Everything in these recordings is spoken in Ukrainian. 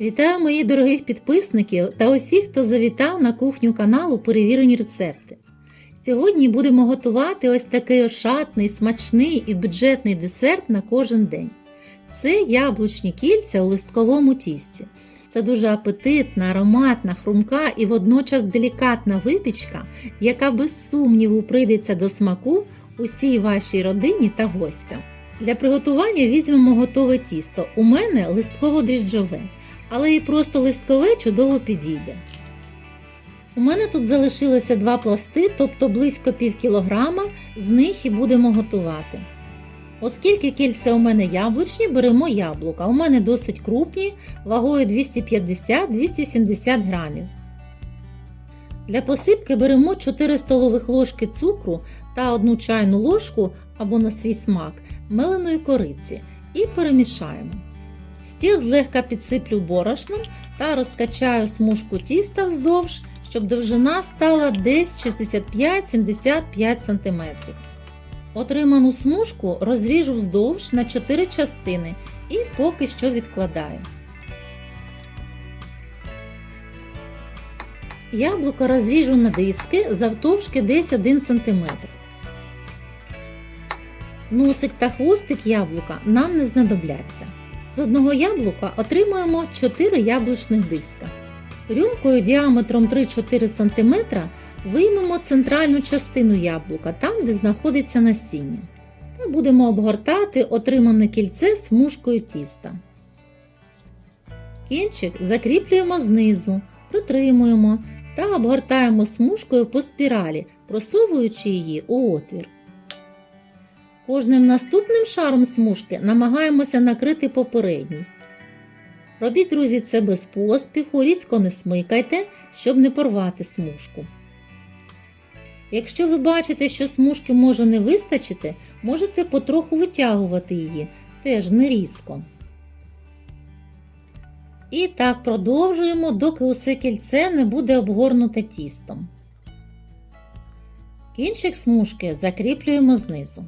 Вітаю моїх дорогих підписників та усіх, хто завітав на кухню каналу Перевірені рецепти. Сьогодні будемо готувати ось такий ошатний, смачний і бюджетний десерт на кожен день. Це яблучні кільця у листковому тісті. Це дуже апетитна, ароматна, хрумка і водночас делікатна випічка, яка без сумніву прийдеться до смаку усій вашій родині та гостям. Для приготування візьмемо готове тісто. У мене листково-дріжджове, але і просто листкове чудово підійде. У мене тут залишилося два пласти, тобто близько пів кілограма, з них і будемо готувати. Оскільки кільця у мене яблучні, беремо яблука. У мене досить крупні, вагою 250-270 грамів. Для посипки беремо 4 столових ложки цукру та 1 чайну ложку або на свій смак меленої кориці і перемішаємо. Стіл злегка підсиплю борошном та розкачаю смужку тіста вздовж, щоб довжина стала десь 65-75 см. Отриману смужку розріжу вздовж на 4 частини і поки що відкладаю. Яблуко розріжу на диски завтовшки десь 1 см. Носик та хвостик яблука нам не знадобляться. З одного яблука отримуємо 4 яблучних диска. Рюмкою діаметром 3-4 см виймемо центральну частину яблука, там, де знаходиться насіння. Та будемо обгортати отримане кільце смужкою тіста. Кінчик закріплюємо знизу, притримуємо та обгортаємо смужкою по спіралі, просовуючи її у отвір. Кожним наступним шаром смужки намагаємося накрити попередній. Робіть, друзі, це без поспіху, різко не смикайте, щоб не порвати смужку. Якщо ви бачите, що смужки може не вистачити, можете потроху витягувати її, теж не різко. І так продовжуємо, доки усе кільце не буде обгорнуте тістом. Кінчик смужки закріплюємо знизу.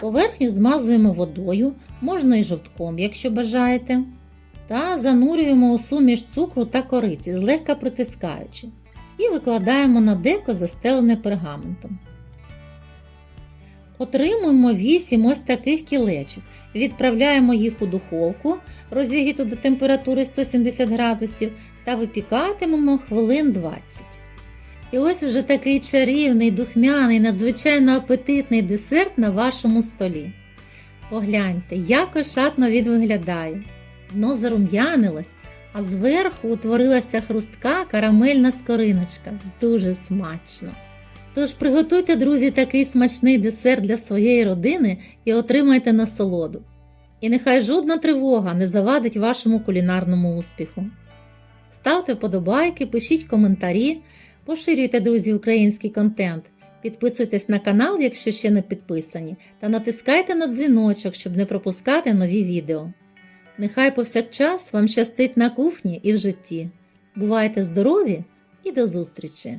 Поверхню змазуємо водою, можна і жовтком, якщо бажаєте, та занурюємо у суміш цукру та кориці, злегка притискаючи, і викладаємо на деко застелене пергаментом. Отримуємо 8 ось таких кілечок. Відправляємо їх у духовку, розігріту до температури 170 градусів, та випікатимемо хвилин 20. І ось вже такий чарівний, духмяний, надзвичайно апетитний десерт на вашому столі. Погляньте, як ошатно він виглядає. Дно зарум'янилось, а зверху утворилася хрустка карамельна скориночка. Дуже смачно. Тож приготуйте, друзі, такий смачний десерт для своєї родини і отримайте насолоду. І нехай жодна тривога не завадить вашому кулінарному успіху. Ставте вподобайки, пишіть коментарі. Поширюйте, друзі, український контент, підписуйтесь на канал, якщо ще не підписані, та натискайте на дзвіночок, щоб не пропускати нові відео. Нехай повсякчас вам щастить на кухні і в житті. Бувайте здорові і до зустрічі!